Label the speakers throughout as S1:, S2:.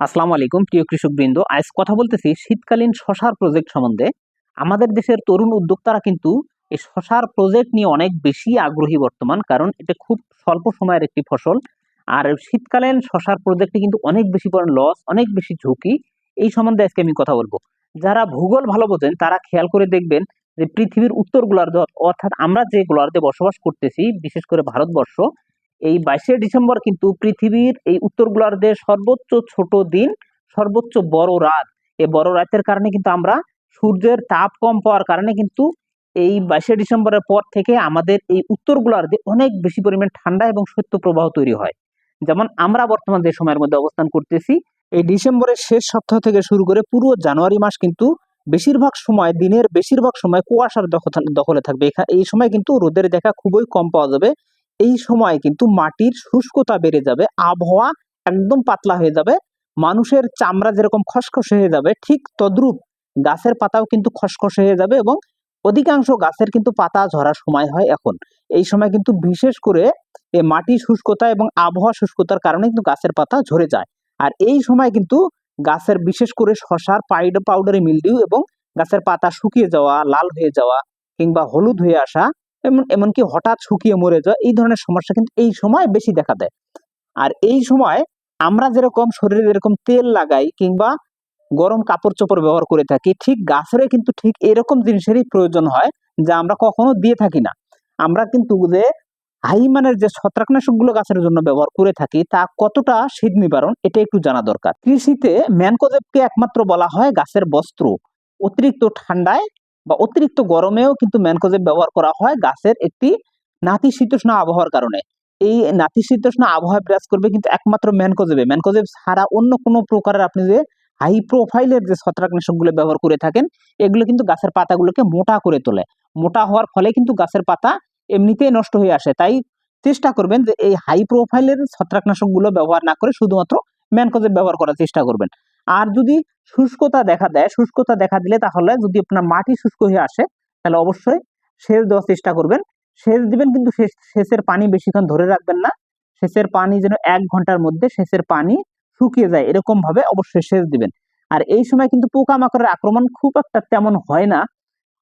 S1: আসসালামু আলাইকুম, প্রিয় কৃষকবৃন্দ। আজ কথা বলতেছি শীতকালীন শশার প্রজেক্ট সম্বন্ধে। আমাদের দেশের তরুণ উদ্যোক্তারা কিন্তু এই শশার প্রজেক্ট নিয়ে অনেক বেশি আগ্রহী বর্তমান, কারণ এটা খুব স্বল্প সময়ের একটি ফসল। আর শীতকালীন শশার প্রজেক্টে কিন্তু অনেক বেশি পরিমাণ লস অনেক বেশি ঝুঁকি। এই সম্বন্ধে আজকে আমি কথা বলব। যারা ভূগোল ভালো বোঝেন, তারা খেয়াল করে দেখবেন যে পৃথিবীর উত্তর গোলার্ধ অর্থাৎ আমরা যে গোলার্ধে বসবাস করতেছি, বিশেষ করে ভারতবর্ষ এই বাইশে ডিসেম্বর কিন্তু পৃথিবীর এই উত্তর গোলার্ধে সর্বোচ্চ ছোট দিন, সর্বোচ্চ বড় রাত, এই বড় রাতের কারণে কিন্তু আমরা সূর্যের তাপ কম পাওয়ার কারণে কিন্তু এই বাইশে ডিসেম্বরের পর থেকে আমাদের এই উত্তর গোলার্ধে অনেক বেশি পরিমাণ ঠান্ডা এবং শৈত্য প্রবাহ তৈরি হয়। যেমন আমরা বর্তমান যে সময়ের মধ্যে অবস্থান করতেছি, এই ডিসেম্বরের শেষ সপ্তাহ থেকে শুরু করে পুরো জানুয়ারি মাস কিন্তু বেশিরভাগ সময়, দিনের বেশিরভাগ সময় কুয়াশার দখলে থাকবে। এই সময় কিন্তু রোদের দেখা খুবই কম পাওয়া যাবে। এই সময় কিন্তু মাটির শুষ্কতা বেড়ে যাবে, আবহাওয়া একদম পাতলা হয়ে যাবে, মানুষের চামড়া যেরকম খসখসে হয়ে যাবে, ঠিক তদ্রূপ গাছের পাতাও কিন্তু খসখসে হয়ে যাবে এবং অধিকাংশ গাছের কিন্তু পাতা ঝরার সময় হয় এখন। এই সময় কিন্তু বিশেষ করে এই মাটি শুষ্কতা এবং আবহাওয়া শুষ্কতার কারণে কিন্তু গাছের পাতা ঝরে যায়। আর এই সময় কিন্তু গাছের বিশেষ করে শশার পাইড, পাউডারি মিলডিউ এবং গাছের পাতা শুকিয়ে যাওয়া, লাল হয়ে যাওয়া কিংবা হলুদ হয়ে আসা এমন, এমনকি হঠাৎ শুকিয়ে মরে যাওয়া এই ধরনের সমস্যা কিন্তু এই সময় বেশি দেখা দেয়। আর এই সময় আমরা যেরকম শরীরে যেরকম তেল লাগাই কিংবা গরম কাপড় চোপড় ব্যবহার করে থাকি, ঠিক গাছেরও কিন্তু ঠিক এরকম জিনিসেরই প্রয়োজন হয় যা আমরা কখনো দিয়ে থাকি না। আমরা কিন্তু যে হাই মানের যে ছত্রাকনাশকগুলো গাছের জন্য ব্যবহার করে থাকি, তা কতটা শীত নিবারণ, এটা একটু জানা দরকার। কৃষিতে ম্যানকোজেবকে একমাত্র বলা হয় গাছের বস্ত্র। অতিরিক্ত ঠান্ডায় বা অতিরিক্ত গরমেও কিন্তু ম্যানকোজেব ব্যবহার করা হয় গাছের একটি নাতিশীতোষ্ণ আবহাওয়ার কারণে। এই নাতিশীতোষ্ণ আবহাওয়া বিরাজ করবে কিন্তু একমাত্র ম্যানকোজেবে ম্যানকোজেব ছাড়া অন্য কোনো প্রকারের আপনি যে হাই প্রোফাইলের যে ছত্রাকনাশকগুলো ব্যবহার করে থাকেন, এগুলো কিন্তু গাছের পাতাগুলোকে মোটা করে তোলে। মোটা হওয়ার ফলে কিন্তু গাছের পাতা এমনিতেই নষ্ট হয়ে আসে। তাই চেষ্টা করবেন যে এই হাই প্রোফাইলের ছত্রাকনাশকগুলো ব্যবহার না করে শুধুমাত্র ম্যানকোজেব ব্যবহার করার চেষ্টা করবেন। আর যদি শুষ্কতা দেখা দেয়। শুষ্কতা দেখা দিলে তাহলে যদি আপনার মাটি শুষ্ক হয়ে আসে, তাহলে অবশ্যই সেচ দেওয়ার চেষ্টা করবেন। সেচ দিবেন কিন্তু সেচ- সেচের পানি বেশিক্ষণ ধরে রাখবেন না। সেচের পানি যেন এক ঘণ্টার মধ্যে সেচের পানি শুকিয়ে যায় এরকম ভাবে অবশ্যই সেচ দিবেন। আর এই সময় কিন্তু পোকামাকড়ের আক্রমণ খুব একটা তেমন হয় না।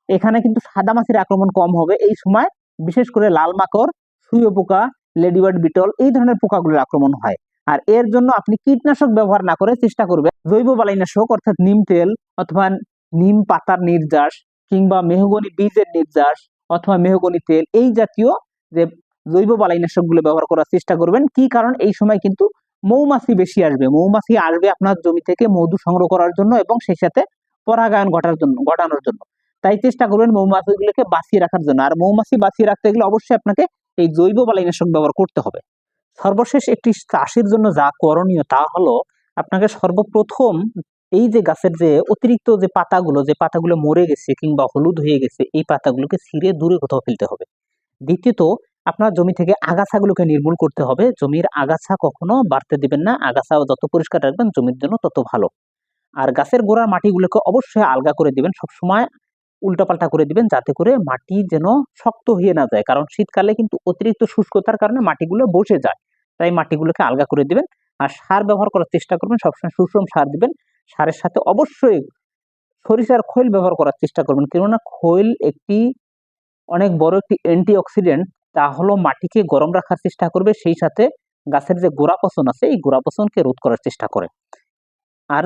S1: এখানে কিন্তু সাদা মাছির আক্রমণ কম হবে। এই সময় বিশেষ করে লাল মাকড় সুয়ো পোকা, লেডিবার্ড বিটল এই ধরনের পোকাগুলোর আক্রমণ হয়। আর এর জন্য আপনি কীটনাশক ব্যবহার না করে চেষ্টা করবেন। জৈব বালাইনাশক অর্থাৎ নিম তেল, অথবা নিম পাতার নির্যাস, কিংবা মেহগনি বীজের নির্যাস, অথবা মেহগনি তেল, এই জাতীয় যে জৈব বালাইনাশকগুলো ব্যবহার করার চেষ্টা করবেন। কি কারণ? এই সময় কিন্তু মৌমাছি বেশি আসবে। মৌমাছি আসবে আপনার জমি থেকে মধু সংগ্রহ করার জন্য এবং সেই সাথে পরাগায়ন ঘটার জন্য, ঘটানোর জন্য। তাই চেষ্টা করবেন মৌমাছিগুলোকে বাঁচিয়ে রাখার জন্য। আর মৌমাছি বাঁচিয়ে রাখতে গেলে অবশ্যই আপনাকে এই জৈব বালাইনাশক ব্যবহার করতে হবে। সর্বশেষ একটি চাষের জন্য যা করণীয় তা হলো আপনাকে সর্বপ্রথম এই যে গাছের যে অতিরিক্ত যে পাতাগুলো যে পাতাগুলো মরে গেছে কিংবা হলুদ হয়ে গেছে, এই পাতাগুলোকে ছিঁড়ে দূরে কোথাও ফেলতে হবে। দ্বিতীয়ত, আপনার জমি থেকে আগাছাগুলোকে নির্মূল করতে হবে। জমির আগাছা কখনো বাড়তে দিবেন না। আগাছা যত পরিষ্কার রাখবেন, জমির জন্য তত ভালো। আর গাছের গোড়ার মাটিগুলোকে অবশ্যই আলগা করে দিবেন। সবসময় উল্টাপাল্টা করে দিবেন, যাতে করে মাটি যেন শক্ত হয়ে না যায়। কারণ শীতকালে কিন্তু অতিরিক্ত শুষ্কতার কারণে মাটিগুলো বসে যায়। তাই মাটিগুলোকে আলগা করে দিবেন। আর সার ব্যবহার করার চেষ্টা করবেন, সবসময় সুষম সার দিবেন। সারের সাথে অবশ্যই সরিষার খৈল ব্যবহার করার চেষ্টা করবেন। কেননা খৈল একটি অনেক বড় একটি অ্যান্টি অক্সিডেন্ট তা হলো মাটিকে গরম রাখার চেষ্টা করবে, সেই সাথে গাছের যে গোড়া পচন আছে, এই গোড়া পচনকে রোধ করার চেষ্টা করে। আর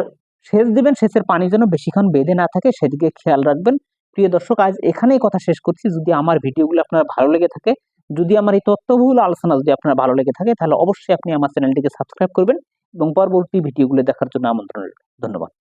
S1: সেচ দিবেন, সেচের পানি যেন বেশিক্ষণ বেঁধে না থাকে, সেদিকে খেয়াল রাখবেন। প্রিয় দর্শক, আজ এখানেই কথা শেষ করছি। যদি আমার ভিডিওগুলো আপনার ভালো লেগে থাকে যদি আমার এই তথ্যবহুল আলোচনা যদি আপনার ভালো লেগে থাকে, তাহলে অবশ্যই আপনি আমার চ্যানেলটিকে সাবস্ক্রাইব করবেন এবং পরবর্তী ভিডিওগুলো দেখার জন্য আমন্ত্রণ ধন্যবাদ।